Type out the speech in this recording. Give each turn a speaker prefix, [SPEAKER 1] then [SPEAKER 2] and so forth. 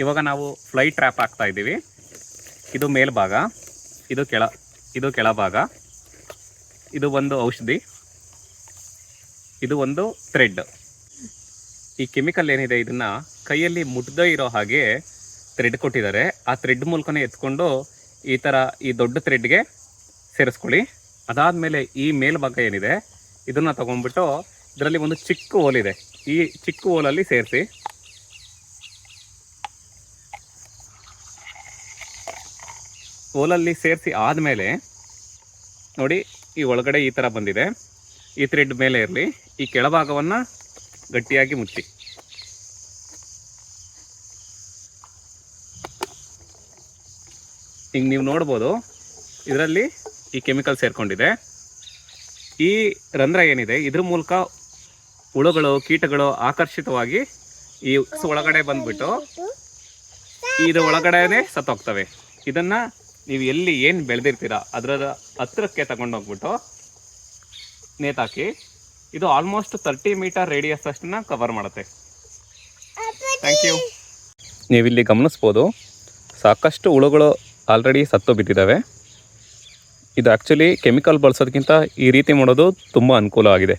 [SPEAKER 1] ಇವಾಗ ನಾವು fly trap ಹಾಕ್ತಾ ಇದ್ದೀವಿ. ಇದು ಮೇಲ್ಭಾಗ, ಇದು ಕೆಳ, ಇದು ಕೆಳಭಾಗ, ಇದು ಒಂದು ಔಷಧಿ, ಇದು ಒಂದು ಥ್ರೆಡ್ ಈ ಕೆಮಿಕಲ್ ಏನಿದೆ ಇದನ್ನು ಕೈಯಲ್ಲಿ ಮುಟ್ದೇ ಇರೋ ಹಾಗೆ ಥ್ರೆಡ್ ಕೊಟ್ಟಿದ್ದಾರೆ. ಆ ಥ್ರೆಡ್ ಮೂಲಕನೇ ಎತ್ಕೊಂಡು ಈ ಥರ ಈ ದೊಡ್ಡ ಥ್ರೆಡ್ಗೆ ಸೇರಿಸ್ಕೊಳ್ಳಿ. ಅದಾದಮೇಲೆ ಈ ಮೇಲ್ಭಾಗ ಏನಿದೆ, ಇದನ್ನು ತಗೊಂಡ್ಬಿಟ್ಟು ಇದರಲ್ಲಿ ಒಂದು ಚಿಕ್ಕ ಹೋಲಿದೆ ಈ ಚಿಕ್ಕ ಹೋಲಲ್ಲಿ ಸೇರಿಸಿ. ಹೋಲಲ್ಲಿ ಸೇರಿಸಿ ಆದಮೇಲೆ ನೋಡಿ ಈ ಒಳಗಡೆ ಈ ಥರ ಬಂದಿದೆ. ಈ ಥ್ರೆಡ್ ಮೇಲೆ ಇರಲಿ. ಈ ಕೆಳಭಾಗವನ್ನು ಗಟ್ಟಿಯಾಗಿ ಮುಚ್ಚಿ. ಈಗ ನೀವು ನೋಡ್ಬೋದು, ಇದರಲ್ಲಿ ಈ ಕೆಮಿಕಲ್ ಸೇರಿಕೊಂಡಿದೆ. ಈ ರಂಧ್ರ ಏನಿದೆ, ಇದ್ರ ಮೂಲಕ ಹುಳುಗಳು, ಕೀಟಗಳು ಆಕರ್ಷಿತವಾಗಿ ಈ ಒಳಗಡೆ ಬಂದ್ಬಿಟ್ಟು ಇದ್ರ ಒಳಗಡೆನೆ ಸತ್ತೋಗ್ತವೆ. ಇದನ್ನ ನೀವು ಎಲ್ಲಿ ಏನು ಬೆಳೆದಿರ್ತೀರಾ ಅದರ ಹತ್ರಕ್ಕೆ ತಗೊಂಡೋಗ್ಬಿಟ್ಟು ನೇತಾಕಿ, ಇದು ಆಲ್ಮೋಸ್ಟ್ ತರ್ಟಿ ಮೀಟರ್ ರೇಡಿಯಸ್ ಅಷ್ಟನ್ನ ಕವರ್ ಮಾಡುತ್ತೆ. ಥ್ಯಾಂಕ್ ಯು ನೀವಿಲ್ಲಿ ಗಮನಿಸ್ಬೋದು, ಸಾಕಷ್ಟು ಹುಳುಗಳು ಆಲ್ರೆಡಿ ಸತ್ತು ಬಿದ್ದಿದ್ದಾವೆ. ಇದು ಆ್ಯಕ್ಚುಲಿ ಕೆಮಿಕಲ್ ಬಳಸೋದಕ್ಕಿಂತ ಈ ರೀತಿ ಮಾಡೋದು ತುಂಬ ಅನುಕೂಲ ಆಗಿದೆ.